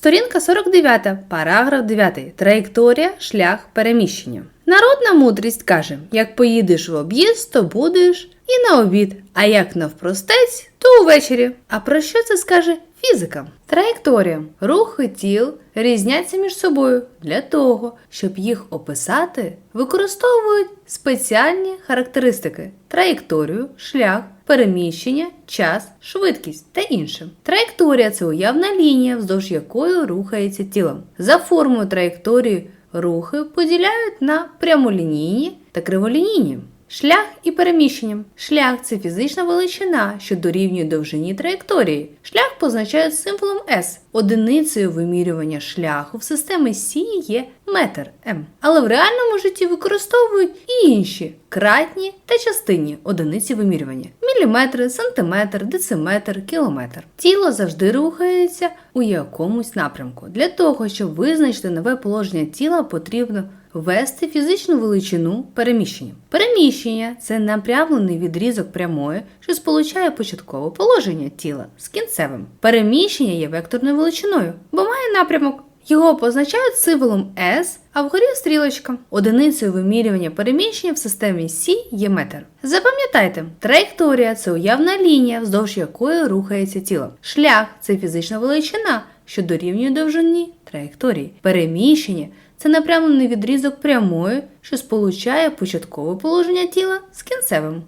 Сторінка 49, параграф 9. Траєкторія, шлях переміщення. Народна мудрість каже: як поїдеш в об'їзд, то будеш і на обід, а як навпростець, то увечері. А про що це скаже фізика? Траєкторія, рухи тіл різняться між собою. Для того, щоб їх описати, використовують спеціальні характеристики: траєкторію, шлях, переміщення, час, швидкість та інше. Траєкторія це уявна лінія, вздовж якої рухається тіло. За формою траєкторії рухи поділяють на прямолінійні та криволінійні. Шлях і переміщення. Шлях це фізична величина, що дорівнює довжині траєкторії. Шлях позначають символом S. Одиницею вимірювання шляху в системі Сі є метр М. Але в реальному житті використовують і інші кратні та частинні одиниці вимірювання: міліметри, сантиметр, дециметр, кілометр. Тіло завжди рухається у якомусь напрямку. Для того, щоб визначити нове положення тіла, потрібно ввести фізичну величину переміщення. Переміщення це напрямлений відрізок прямої, що сполучає початкове положення тіла з кінцевим. Переміщення є векторною величиною, бо має напрямок. Його позначають символом S, а вгорі стрілочка. Одиницею вимірювання переміщення в системі Сі є метр. Запам'ятайте, траєкторія це уявна лінія, вздовж якої рухається тіло. Шлях це фізична величина, що дорівнює довжині траєкторії. Переміщення це напрямлений відрізок прямої, що сполучає початкове положення тіла з кінцевим.